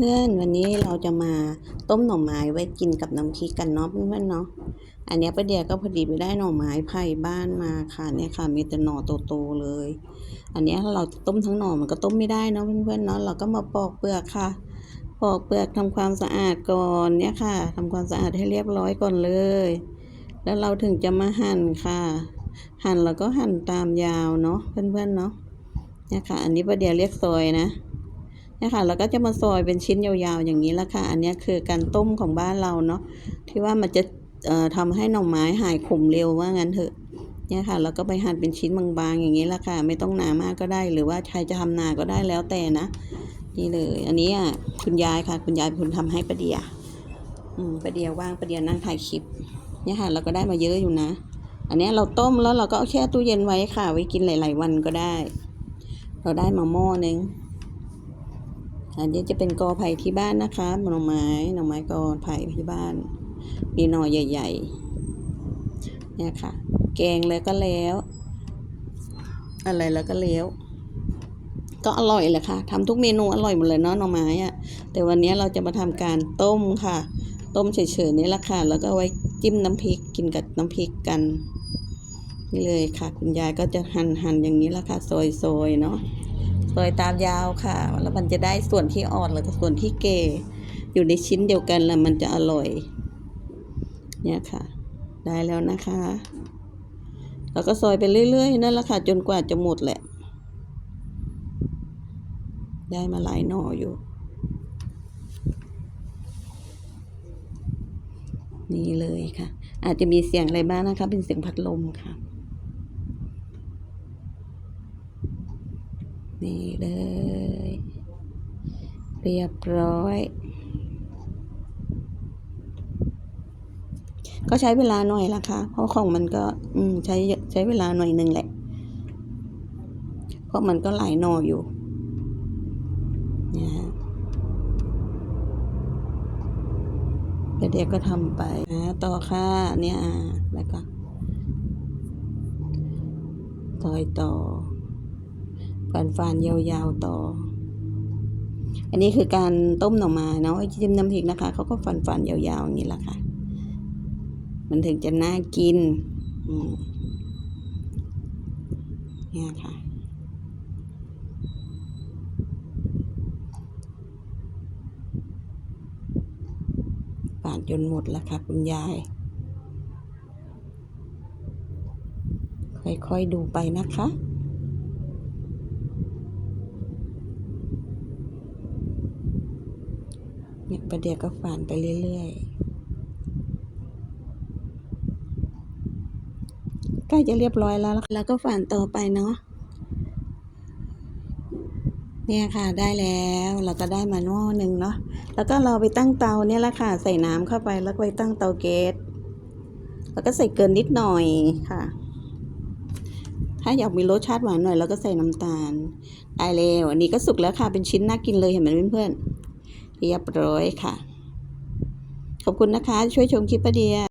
เพื่อนๆวันนี้เราจะมาต้มหน่อไม้ไว้กินกับน้ำพริกกันเนาะเพื่อนๆเนาะอันนี้ประเดี๋ยวก็พอดีไปได้หน่อไม้ไผ่บ้านมาค่ะเนี่ยค่ะ มีแต่หน่อโตๆเลย อันนี้ถ้าเราจะต้มทั้งหน่อมันก็ต้มไม่ได้เนาะเพื่อนๆเนาะเราก็มาปอกเปลือกค่ะปอกเปลือกทำความสะอาดก่อนเนี่ยค่ะทำความสะอาดให้เรียบร้อยก่อนเลย แล้วเราถึงจะมาหั่นค่ะ หั่นแล้วก็หั่นตามยาวเนาะเพื่อนๆเนาะเนี่ยค่ะ อันนี้ประเดี๋ยวเรียกซอยนะ นี่ยค่ะเราก็จะมาซอยเป็นชิ้นยาวๆอย่างนี้ละค่ะ อันนี้คือการต้มของบ้านเราเนาะที่ว่ามันจะเอ่อทำให้หน่อไม้หายขมเร็วว่างั้นเถอะเนี่ยค่ะเราก็ไปหั่นเป็นชิ้นบางๆอย่างนี้ละค่ะ ไม่ต้องหนามากก็ได้ หรือว่าใครจะทำนาก็ได้แล้วแต่นะนี่เลย อันนี้อะคุณยายค่ะ คุณยายเป็นคนทำให้ประเดียอืมประเดียว่างประเดียนั่งถ่ายคลิปเนี่ยค่ะเราก็ได้มาเยอะอยู่นะ อันนี้เราต้มแล้วเราก็เอาแช่ตู้เย็นไว้ค่ะ ไว้กินหลาย ๆ วันก็ได้ เราได้มาหม้อนึง อันนี้จะเป็นกอไผ่ที่บ้านนะคะหน่อไม้หน่อไม้กอไผ่ที่บ้าน มีหน่อใหญ่ ๆ เนี่ยค่ะ แกงแล้วก็แล้ว อะไรแล้วก็แล้ว ก็อร่อยแหละค่ะทำทุกเมนูอร่อยหมดเลยเนาะหน่อไม้อะแต่วันนี้เราจะมาทำการต้มค่ะ ต้มเฉยๆนี่แหละค่ะ แล้วก็ไว้จิ้มน้ำพริกกินกับน้ำพริกกันนี่เลยค่ะ คุณยายก็จะหั่นหั่นอย่างนี้ละค่ะซอยๆเนาะ ซอยตามยาวค่ะ แล้วมันจะได้ส่วนที่อ่อนแล้วก็ส่วนที่เกอยู่ในชิ้นเดียวกันแล้วมันจะอร่อย เนี่ยค่ะ ได้แล้วนะคะ แล้วก็ซอยไปเรื่อยๆนั่นแหละค่ะ จนกว่าจะหมดแหละ ได้มาหลายหน่ออยู่ นี่เลยค่ะ อาจจะมีเสียงอะไรบ้างนะคะ เป็นเสียงพัดลมค่ะ นี่เลย เรียบร้อย ก็ใช้เวลาหน่อยละค่ะเพราะของมันก็อืมใช้ใช้เวลาหน่อยหนึ่งแหละ เพราะมันก็หลายหน่ออยู่เนี่ยฮะเดี๋ยวก็ทำไปนะต่อค่ะเนี่ยแล้วก็ซอยต่อ ฟันฟันยาวๆต่อ อันนี้คือการต้มหน่อไม้เนาะจิ้มน้ำพริกนะคะเขาก็ฟันฟันยาวๆอย่างนี้แหละค่ะ มันถึงจะน่ากินเนี่ยค่ะปาดจนหมดแล้วค่ะคุณยาย ค่อยๆดูไปนะคะ เนี่ยประเดี๋ยวก็ฝานไปเรื่อยๆใกล้จะเรียบร้อยแล้วแล้วก็ฝานต่อไปเนาะเนี่ยค่ะได้แล้วเราก็ได้มาหม้อหนึ่งเนาะแล้วก็เราไปตั้งเตาเนี่ยแหละค่ะ ใส่น้ำเข้าไปแล้วไปตั้งเตาแก๊สแล้วก็ใส่เกลือนิดหน่อยค่ะ ถ้าอยากมีรสชาติหวานหน่อยเราก็ใส่น้ำตาลได้แล้วอันนี้ก็สุกแล้วค่ะเป็นชิ้นน่ากินเลยเห็นไหมเพื่อนๆ เรียบร้อยค่ะ ขอบคุณนะคะ ช่วยชมคลิปประเดีย